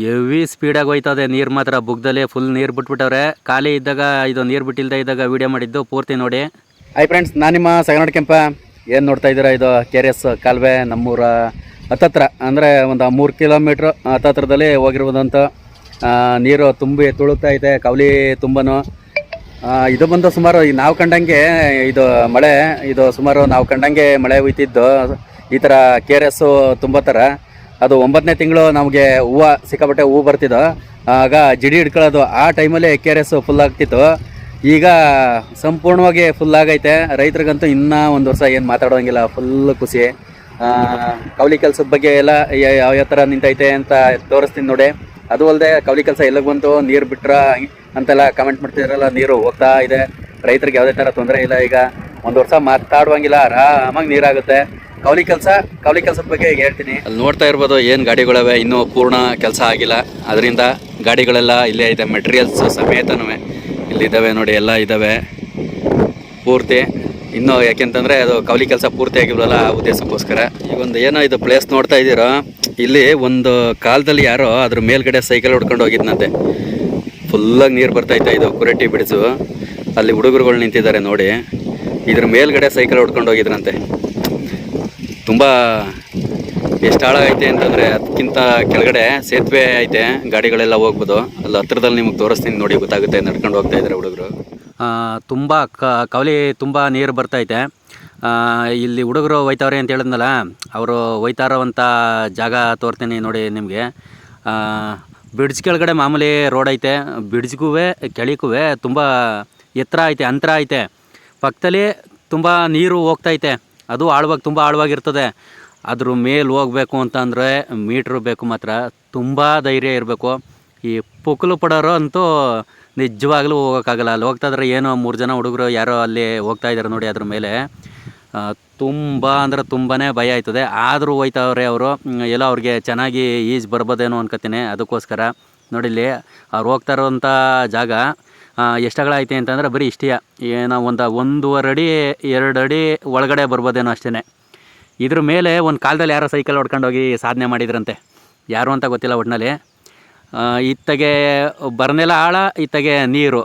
Heavy ಸ್ಪೀಡಾಗಿ ಹೋಯ್ತದೆ. ನೀರು ಮಾತ್ರ ಬುಗ್ದಲ್ಲಿ ಫುಲ್ ನೀರು ಬಿಟ್ಬಿಟ್ಟವ್ರೆ. ಖಾಲಿ ಇದ್ದಾಗ ಇದು ನೀರು ಬಿಟ್ಟಿಲ್ದೇ ಇದ್ದಾಗ ವಿಡಿಯೋ ಮಾಡಿದ್ದು ಪೂರ್ತಿ ನೋಡಿ. ಹಾಯ್ ಫ್ರೆಂಡ್ಸ್ ನಾನು ನಿಮ್ಮ ಸಗನಾಡ್ ಕೆಂಪ. ಏನು ನೋಡ್ತಾ ಇದ್ದೀರಾ ಇದು ಕೆ ಆರ್ ಎಸ್ ಕಾಲುವೆ ನಮ್ಮೂರ ಹತ್ತತ್ರ? ಅಂದರೆ ಒಂದು ಮೂರು ಕಿಲೋಮೀಟ್ರ್ ಹತ್ತತ್ರದಲ್ಲಿ ಹೋಗಿರ್ಬೋದಂತ ನೀರು ತುಂಬಿ ತುಳುಕ್ತಾ ಇದೆ ಕವಲಿ ತುಂಬನು. ಇದು ಬಂದು ಸುಮಾರು ನಾವು ಕಂಡಂಗೆ ಇದು ಮಳೆ, ಇದು ಸುಮಾರು ನಾವು ಕಂಡಂಗೆ ಮಳೆ ಹುಯ್ತಿದ್ದು. ಈ ಥರ ಕೆ ಆರ್ ಎಸ್ಸು ತುಂಬ ಥರ ಅದು ಒಂಬತ್ತನೇ ತಿಂಗಳು ನಮಗೆ ಹೂವು ಸಿಕ್ಕಾಪಟ್ಟೆ ಹೂವು ಬರ್ತಿದ್ದು ಆಗ ಜಿಡಿ ಹಿಡ್ಕೊಳ್ಳೋದು ಆ ಟೈಮಲ್ಲಿ ಕೆ ಆರ್ ಎಸ್ ಫುಲ್ ಆಗ್ತಿತ್ತು. ಈಗ ಸಂಪೂರ್ಣವಾಗಿ ಫುಲ್ ಆಗೈತೆ. ರೈತರಿಗಂತೂ ಇನ್ನೂ ಒಂದು ವರ್ಷ ಏನು ಮಾತಾಡೋಂಗಿಲ್ಲ. ಫುಲ್ ಖುಷಿ. ಕವಲಿ ಕೌಲಿ ಕೆಲಸದ ಬಗ್ಗೆ ಎಲ್ಲ ಯಾವ ಯಾವ ಥರ ನಿಂತೈತೆ ಅಂತ ತೋರಿಸ್ತೀನಿ ನೋಡಿ. ಅದು ಅಲ್ಲದೆ ಕವಲಿ ಕೆಲಸ ಎಲ್ಲಿಗೆ ಬಂತು, ನೀರು ಬಿಟ್ರ ಅಂತೆಲ್ಲ ಕಮೆಂಟ್ ಮಾಡ್ತಿದ್ರಲ್ಲ, ನೀರು ಹೋಗ್ತಾ ಇದೆ. ರೈತರಿಗೆ ಯಾವುದೇ ಥರ ತೊಂದರೆ ಇಲ್ಲ. ಈಗ ಒಂದು ವರ್ಷ ಮಾತಾಡುವಂಗಿಲ್ಲ. ಆರಾಮಾಗಿ ನೀರಾಗುತ್ತೆ. ಕೌಲಿ ಕೆಲಸ, ಕೌಲಿ ಕೆಲಸದ ಬಗ್ಗೆ ಹೇಳ್ತೀನಿ. ಅಲ್ಲಿ ನೋಡ್ತಾ ಇರ್ಬೋದು ಏನು ಗಾಡಿಗಳವೆ, ಇನ್ನೂ ಪೂರ್ಣ ಕೆಲಸ ಆಗಿಲ್ಲ. ಅದರಿಂದ ಗಾಡಿಗಳೆಲ್ಲ ಇಲ್ಲೇ ಇದೆ ಮೆಟೀರಿಯಲ್ಸ್ ಸಮೇತನೂ ಇಲ್ಲಿದ್ದಾವೆ ನೋಡಿ, ಎಲ್ಲ ಇದ್ದಾವೆ ಪೂರ್ತಿ. ಇನ್ನೂ ಯಾಕೆಂತಂದರೆ ಅದು ಕೌಲಿ ಕೆಲಸ ಪೂರ್ತಿ ಆಗಿಲ್ವಲ್ಲ ಆ ಉದ್ದೇಶಕ್ಕೋಸ್ಕರ. ಈಗ ಒಂದು ಏನೋ ಇದು ಪ್ಲೇಸ್ ನೋಡ್ತಾ ಇದ್ದೀರೋ, ಇಲ್ಲಿ ಒಂದು ಕಾಲದಲ್ಲಿ ಯಾರೋ ಅದ್ರ ಮೇಲ್ಗಡೆ ಸೈಕಲ್ ಹೊಡ್ಕೊಂಡು ಹೋಗಿದ್ನಂತೆ. ಫುಲ್ಲಾಗಿ ನೀರು ಬರ್ತೈತೆ ಇದು ಕುರಟಿ ಬಿಡಿಸು. ಅಲ್ಲಿ ಹುಡುಗರುಗಳು ನಿಂತಿದ್ದಾರೆ ನೋಡಿ. ಇದ್ರ ಮೇಲ್ಗಡೆ ಸೈಕಲ್ ಹೊಡ್ಕೊಂಡು ಹೋಗಿದ್ರಂತೆ. ತುಂಬ ಎಷ್ಟು ಐತೆ ಅಂತಂದರೆ ಅದಕ್ಕಿಂತ ಕೆಳಗಡೆ ಸೇತುವೆ ಐತೆ, ಗಾಡಿಗಳೆಲ್ಲ ಹೋಗ್ಬೋದು. ಅಲ್ಲಿ ಹತ್ರದಲ್ಲಿ ನಿಮಗೆ ತೋರಿಸ್ತೀನಿ ನೋಡಿ, ಗೊತ್ತಾಗುತ್ತೆ ನಡ್ಕೊಂಡು ಹೋಗ್ತಾ ಇದ್ದಾರೆ ಹುಡುಗರು. ತುಂಬ ಕವಲಿ ತುಂಬ ನೀರು ಬರ್ತೈತೆ ಇಲ್ಲಿ ಹುಡುಗರು ಒಯ್ತವ್ರೆ ಅಂತ ಹೇಳಿದ್ನಲ್ಲ, ಅವರು ಒಯ್ತಾ ಇರೋವಂಥ ಜಾಗ ತೋರ್ತೀನಿ ನೋಡಿ ನಿಮಗೆ. ಬ್ರಿಡ್ಜ್ ಕೆಳಗಡೆ ಮಾಮೂಲಿ ರೋಡ್ ಐತೆ. ಬ್ರಿಡ್ಜ್ಗೂ ಕೆಳಿಗೂ ತುಂಬ ಎತ್ತರ ಐತೆ, ಅಂತರ ಐತೆ. ಪಕ್ಕದಲ್ಲಿ ತುಂಬ ನೀರು ಹೋಗ್ತೈತೆ ಅದು ಆಳವಾಗಿ ತುಂಬ ಆಳವಾಗಿರ್ತದೆ. ಅದ್ರ ಮೇಲೆ ಹೋಗ್ಬೇಕು ಅಂತಂದರೆ ಮೀಟ್ರ್ ಬೇಕು ಮಾತ್ರ. ತುಂಬ ಧೈರ್ಯ ಇರಬೇಕು. ಈ ಪುಕ್ಲು ಪಡೋರು ಅಂತೂ ನಿಜವಾಗ್ಲೂ ಹೋಗೋಕ್ಕಾಗಲ್ಲ. ಅಲ್ಲಿ ಹೋಗ್ತಾ ಇದ್ರೆ ಏನೋ ಮೂರು ಜನ ಹುಡುಗರು ಯಾರೋ ಅಲ್ಲಿ ಹೋಗ್ತಾ ಇದ್ದಾರೆ ನೋಡಿ ಅದ್ರ ಮೇಲೆ. ತುಂಬ ಅಂದರೆ ತುಂಬಾ ಭಯ ಆಯ್ತದೆ. ಆದರೂ ಹೋಯ್ತವ್ರೆ ಅವರು. ಎಲ್ಲ ಅವ್ರಿಗೆ ಚೆನ್ನಾಗಿ ಈಜು ಬರ್ಬೋದೇನೋ ಅನ್ಕೋತೀನಿ. ಅದಕ್ಕೋಸ್ಕರ ನೋಡಿಲ್ಲಿ ಅವ್ರು ಹೋಗ್ತಾ ಇರೋವಂಥ ಜಾಗ ಎಷ್ಟು ಐತೆ ಅಂತಂದ್ರೆ ಬರೀ ಇಷ್ಟೇ. ಏನೋ ಒಂದು ಒಂದೂವರೆ ಅಡಿ, ಎರಡು ಅಡಿ ಒಳಗಡೆ ಬರ್ಬೋದೇನೋ ಅಷ್ಟೇ ಇದ್ರ ಮೇಲೆ ಒಂದು ಕಾಲದಲ್ಲಿ ಯಾರೋ ಸೈಕಲ್ ಹೊಡ್ಕೊಂಡು ಹೋಗಿ ಸಾಧನೆ ಮಾಡಿದ್ರಂತೆ. ಯಾರು ಅಂತ ಗೊತ್ತಿಲ್ಲ ಒಟ್ಟಿನಲ್ಲಿ ಇತ್ತಗೆ ಬರ್ನೆಲ್ಲ ಆಳ, ಇತ್ತಗೆ ನೀರು.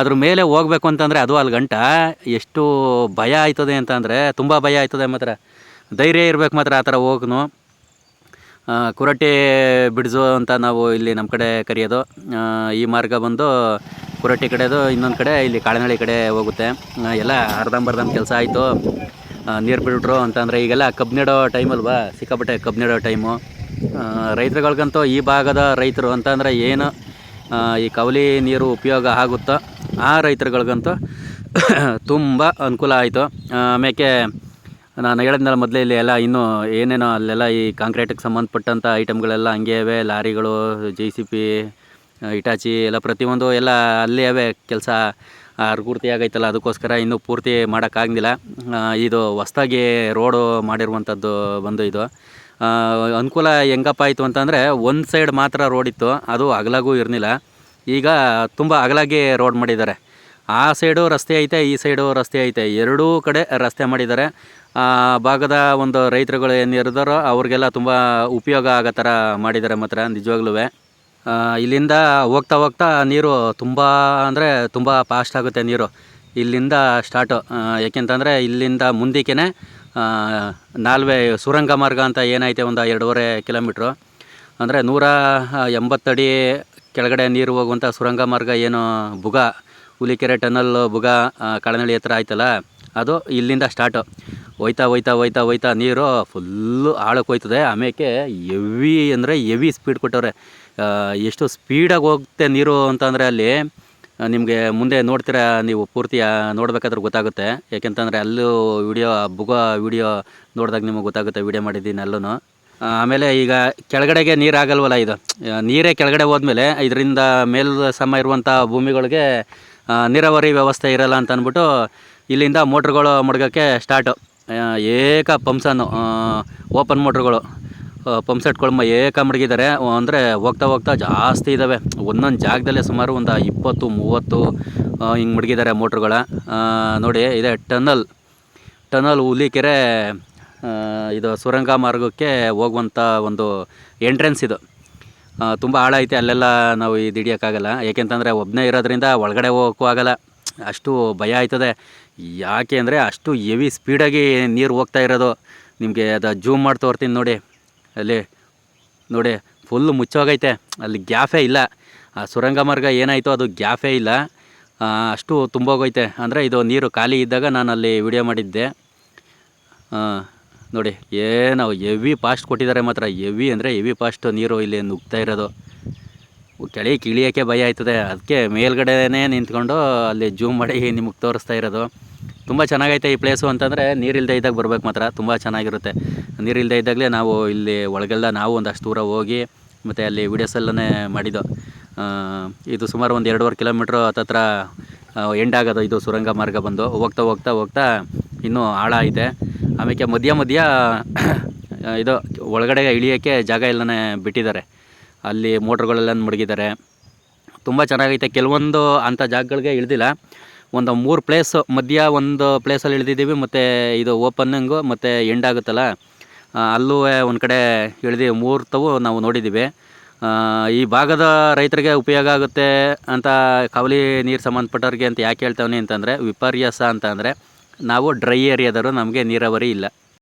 ಅದ್ರ ಮೇಲೆ ಹೋಗ್ಬೇಕು ಅಂತಂದರೆ ಅದು ಅಲ್ಲಿ ಗಂಟ. ಎಷ್ಟು ಭಯ ಆಯ್ತದೆ ಅಂತಂದರೆ, ತುಂಬ ಭಯ ಆಯ್ತದೆ ಮಾತ್ರ. ಧೈರ್ಯ ಇರಬೇಕು ಮಾತ್ರ ಆ ಥರ ಹೋಗ್ನು. ಕುರಟೆ ಬಿಡ್ಸು ಅಂತ ನಾವು ಇಲ್ಲಿ ನಮ್ಮ ಕಡೆ ಕರೆಯೋದು. ಈ ಮಾರ್ಗ ಬಂದು ಕುರಟೆ ಕಡೆದು ಇನ್ನೊಂದು ಕಡೆ ಇಲ್ಲಿ ಕಾಳೆನಳ್ಳಿ ಕಡೆ ಹೋಗುತ್ತೆ. ಎಲ್ಲ ಅರ್ಧಂಬರ್ಧಂ ಕೆಲಸ ಆಯಿತು. ನೀರು ಬಿಟ್ರು ಅಂತಂದರೆ ಈಗೆಲ್ಲ ಕಬ್ಬು ನೆಡೋ ಟೈಮ್ ಅಲ್ವಾ? ಸಿಕ್ಕಾಪಟ್ಟೆ ಕಬ್ಬು ನೆಡೋ ಟೈಮು ರೈತರುಗಳ್ಗಂತೂ ಈ ಭಾಗದ ರೈತರು ಅಂತಂದರೆ ಏನು ಈ ಕವಲಿ ನೀರು ಉಪಯೋಗ ಆಗುತ್ತೋ? ಆ ರೈತರುಗಳಿಗಂತೂ ತುಂಬ ಅನುಕೂಲ ಆಯಿತು. ಆಮೇಲೆ ನಾನು ಹೇಳಿದ್ನಲ್ಲ ಮೊದಲೇ ಇಲ್ಲಿ ಎಲ್ಲ ಇನ್ನೂ ಏನೇನೋ ಅಲ್ಲೆಲ್ಲ ಈ ಕಾಂಕ್ರೀಟಿಗೆ ಸಂಬಂಧಪಟ್ಟಂಥ ಐಟಮ್ಗಳೆಲ್ಲ ಹಂಗೆ ಇವೆ, ಲಾರಿಗಳು ಜೆ ಸಿ ಪಿ ಇಟಾಚಿ ಎಲ್ಲ ಪ್ರತಿಯೊಂದು ಎಲ್ಲ ಅಲ್ಲೇ ಅವೇ ಕೆಲಸ ಪೂರ್ತಿ ಆಗೈತಲ್ಲ ಅದಕ್ಕೋಸ್ಕರ ಇನ್ನೂ ಪೂರ್ತಿ ಮಾಡೋಕ್ಕಾಗಿಲ್ಲ ಇದು ಹೊಸ್ದಾಗಿ ರೋಡು ಮಾಡಿರುವಂಥದ್ದು ಬಂದು ಇದು. ಅನುಕೂಲ ಹೆಂಗಪ್ಪ ಆಯಿತು ಅಂತಂದರೆ ಒಂದು ಸೈಡ್ ಮಾತ್ರ ರೋಡ್ ಇತ್ತು, ಅದು ಅಗಲಾಗೂ ಇರಲಿಲ್ಲ. ಈಗ ತುಂಬ ಅಗಲಾಗಿ ರೋಡ್ ಮಾಡಿದ್ದಾರೆ. ಆ ಸೈಡು ರಸ್ತೆ ಐತೆ, ಈ ಸೈಡು ರಸ್ತೆ ಐತೆ, ಎರಡೂ ಕಡೆ ರಸ್ತೆ ಮಾಡಿದ್ದಾರೆ. ಆ, ಭಾಗದ ಒಂದು ರೈತರುಗಳು ಏನು ಇರ್ದಾರೋ ಅವ್ರಿಗೆಲ್ಲ ತುಂಬ ಉಪಯೋಗ ಆಗೋ ಥರ ಮಾಡಿದ್ದಾರೆ ಮಾತ್ರ ನಿಜವಾಗ್ಲೂ ಇಲ್ಲಿಂದ ಹೋಗ್ತಾ ಹೋಗ್ತಾ ನೀರು ತುಂಬ ಅಂದರೆ ತುಂಬ ಫಾಸ್ಟ್ ಆಗುತ್ತೆ ನೀರು. ಇಲ್ಲಿಂದ ಸ್ಟಾರ್ಟು ಯಾಕೆಂತಂದರೆ ಇಲ್ಲಿಂದ ಮುಂದಕ್ಕೆ ನಾಲ್ವೆ ಸುರಂಗ ಮಾರ್ಗ ಅಂತ ಏನೈತೆ ಒಂದು ಎರಡೂವರೆ ಕಿಲೋಮೀಟ್ರು. ಅಂದರೆ ನೂರ ಎಂಬತ್ತಡಿ ಕೆಳಗಡೆ ನೀರು ಹೋಗುವಂಥ ಸುರಂಗ ಮಾರ್ಗ ಏನು ಬುಗ, ಹುಲಿಕೆರೆ ಟನಲ್ ಬುಗ ಕಳನಳ್ಳಿ ಕಾಳನಳ್ಳಿ ಹತ್ರ ಆಯ್ತಲ್ಲ, ಅದು ಇಲ್ಲಿಂದ ಸ್ಟಾರ್ಟು ಹೋಯ್ತಾ ಹೋಯ್ತಾ ಹೋಯ್ತಾ ಹೋಯ್ತಾ ನೀರು ಫುಲ್ಲು ಆಳಕ್ಕೆ ಹೋಯ್ತದೆ. ಆಮೇಲೆ ಎವಿ ಅಂದರೆ ಎವಿ ಸ್ಪೀಡ್ ಕೊಟ್ಟವ್ರೆ. ಎಷ್ಟು ಸ್ಪೀಡಾಗಿ ಹೋಗುತ್ತೆ ನೀರು ಅಂತಂದರೆ ಅಲ್ಲಿ ನಿಮಗೆ ಮುಂದೆ ನೋಡ್ತೀರಾ ನೀವು ಪೂರ್ತಿ ನೋಡ್ಬೇಕಾದ್ರೆ ಗೊತ್ತಾಗುತ್ತೆ. ಯಾಕೆಂತಂದರೆ ಅಲ್ಲೂ ವಿಡಿಯೋ ಬುಗ ವಿಡಿಯೋ ನೋಡಿದಾಗ ನಿಮಗೆ ಗೊತ್ತಾಗುತ್ತೆ ವಿಡಿಯೋ ಮಾಡಿದ್ದೀನಿ ಅಲ್ಲೂ ಆಮೇಲೆ ಈಗ ಕೆಳಗಡೆಗೆ ನೀರು ಆಗಲ್ವಲ್ಲ ಇದು. ನೀರೇ ಕೆಳಗಡೆ ಹೋದ್ಮೇಲೆ ಇದರಿಂದ ಮೇಲ್ ಸಮ ಇರುವಂಥ ಭೂಮಿಗಳಿಗೆ ನೀರಾವರಿ ವ್ಯವಸ್ಥೆ ಇರಲ್ಲ ಅಂತ ಅಂದ್ಬಿಟ್ಟು ಇಲ್ಲಿಂದ ಮೋಟ್ರುಗಳು ಮಡ್ಗೋಕ್ಕೆ ಸ್ಟಾರ್ಟು ಏಕ ಪಂಪ್ಸನ್ನು ಓಪನ್ ಮೋಟ್ರುಗಳು ಪಂಪ್ ಸೆಟ್ಗಳು ಮ ಏಕ ಮಡಗಿದ್ದಾರೆ ಅಂದರೆ ಹೋಗ್ತಾ ಹೋಗ್ತಾ ಜಾಸ್ತಿ ಇದ್ದಾವೆ ಒಂದೊಂದು ಜಾಗದಲ್ಲೇ ಸುಮಾರು ಒಂದು ಇಪ್ಪತ್ತು, ಮೂವತ್ತು ಹಿಂಗೆ ಮಡಗಿದ್ದಾರೆ ಮೋಟ್ರುಗಳ. ನೋಡಿ, ಇದೆ ಟನಲ್. ಟನಲ್ ಹುಲಿಕೆರೆ ಇದು ಸುರಂಗ ಮಾರ್ಗಕ್ಕೆ ಹೋಗುವಂಥ ಒಂದು ಎಂಟ್ರೆನ್ಸ್ ಇದು. ತುಂಬ ಆಳ ಅಲ್ಲೆಲ್ಲ ನಾವು ಇದು ಹಿಡಿಯೋಕ್ಕಾಗಲ್ಲ. ಏಕೆಂತಂದರೆ ಒಬ್ಬನೇ ಇರೋದ್ರಿಂದ ಒಳಗಡೆ ಹೋಗೋಕ್ಕೂ ಆಗಲ್ಲ. ಅಷ್ಟು ಭಯ ಆಯ್ತದೆ. ಯಾಕೆ ಅಂದರೆ ಅಷ್ಟು ಹೆವಿ ಸ್ಪೀಡಾಗಿ ನೀರು ಹೋಗ್ತಾ ಇರೋದು. ನಿಮಗೆ ಅದು ಜೂಮ್ ಮಾಡಿ ತೋರ್ತೀನಿ ನೋಡಿ. ಅಲ್ಲಿ ನೋಡಿ ಫುಲ್ ಮುಚ್ಚೋಗೈತೆ. ಅಲ್ಲಿ ಗ್ಯಾಫೇ ಇಲ್ಲ. ಆ ಸುರಂಗ ಮಾರ್ಗ ಏನಾಯಿತು ಅದು ಗ್ಯಾಫೇ ಇಲ್ಲ. ಅಷ್ಟು ತುಂಬೋಗೈತೆ ಅಂದರೆ ಇದು ನೀರು ಖಾಲಿ ಇದ್ದಾಗ ನಾನು ಅಲ್ಲಿ ವಿಡಿಯೋ ಮಾಡಿದ್ದೆ ನೋಡಿ, ಏನೋ ಹೆವಿ ಪಾಸ್ಟ್ ಕೊಟ್ಟಿದ್ದಾರೆ ಮಾತ್ರ. ಹೆವಿ ಅಂದರೆ ಹೆವಿ ಪಾಸ್ಟ್ ನೀರು ಇಲ್ಲಿ ನುಗ್ತಾ ಇರೋದು. ಕೆಳಗೆ ಇಳಿಯೋಕ್ಕೆ ಭಯ ಆಯ್ತದೆ. ಅದಕ್ಕೆ ಮೇಲ್ಗಡೆನೇ ನಿಂತ್ಕೊಂಡು ಅಲ್ಲಿ ಜೂಮ್ ಮಾಡಿ ನಿಮಗೆ ತೋರಿಸ್ತಾ ಇರೋದು. ತುಂಬ ಚೆನ್ನಾಗೈತೆ ಈ ಪ್ಲೇಸು ಅಂತಂದರೆ ನೀರಿಲ್ಲದೆ ಇದ್ದಾಗ ಬರ್ಬೇಕು ಮಾತ್ರ. ತುಂಬ ಚೆನ್ನಾಗಿರುತ್ತೆ. ನೀರಿಲ್ಲದೆ ಇದ್ದಾಗಲೇ ನಾವು ಇಲ್ಲಿ ಒಳಗೆಲ್ಲ ನಾವು ಒಂದಷ್ಟು ದೂರ ಹೋಗಿ ಮತ್ತು ಅಲ್ಲಿ ವೀಡಿಯೋಸ್ ಎಲ್ಲನೇ ಮಾಡಿದ್ದು. ಇದು ಸುಮಾರು ಒಂದು ಎರಡೂವರೆ ಕಿಲೋಮೀಟ್ರ್ ಹತ್ತತ್ರ ಎಂಡ್ ಆಗೋದು ಇದು ಸುರಂಗ ಮಾರ್ಗ ಬಂದು. ಹೋಗ್ತಾ ಹೋಗ್ತಾ ಹೋಗ್ತಾ ಇನ್ನೂ ಆಳ ಐತೆ. ಆಮೇಲೆ ಮಧ್ಯ ಮಧ್ಯ ಇದು ಒಳಗಡೆ ಇಳಿಯೋಕ್ಕೆ ಜಾಗ ಎಲ್ಲನೇ ಬಿಟ್ಟಿದ್ದಾರೆ. ಅಲ್ಲಿ ಮೋಟ್ರ್ಗಳೆಲ್ಲ ಮಡಗಿದ್ದಾರೆ. ತುಂಬ ಚೆನ್ನಾಗೈತೆ. ಕೆಲವೊಂದು ಅಂಥ ಜಾಗಗಳಿಗೆ ಇಳ್ದಿಲ್ಲ. ಒಂದು ಮೂರು ಪ್ಲೇಸ್ ಮಧ್ಯ ಒಂದು ಪ್ಲೇಸಲ್ಲಿ ಇಳಿದಿದ್ದೀವಿ. ಮತ್ತು ಇದು ಓಪನ್ನಿಂಗು ಮತ್ತು ಎಂಡ್ ಆಗುತ್ತಲ್ಲ? ಅಲ್ಲೂ ಒಂದು ಕಡೆ ಇಳಿದು ಮೂರ್ತವು ನಾವು ನೋಡಿದ್ದೀವಿ. ಈ ಭಾಗದ ರೈತರಿಗೆ ಉಪಯೋಗ ಆಗುತ್ತೆ ಅಂತ ಕಾವಲಿ ನೀರು ಸಂಬಂಧಪಟ್ಟವ್ರಿಗೆ ಅಂತ ಯಾಕೆ ಹೇಳ್ತಾವನಿ ಅಂತಂದರೆ, ವಿಪರ್ಯಾಸ ಅಂತ ನಾವು ಡ್ರೈ ಏರಿಯಾದವರು ನಮಗೆ ನೀರಾವರಿ ಇಲ್ಲ.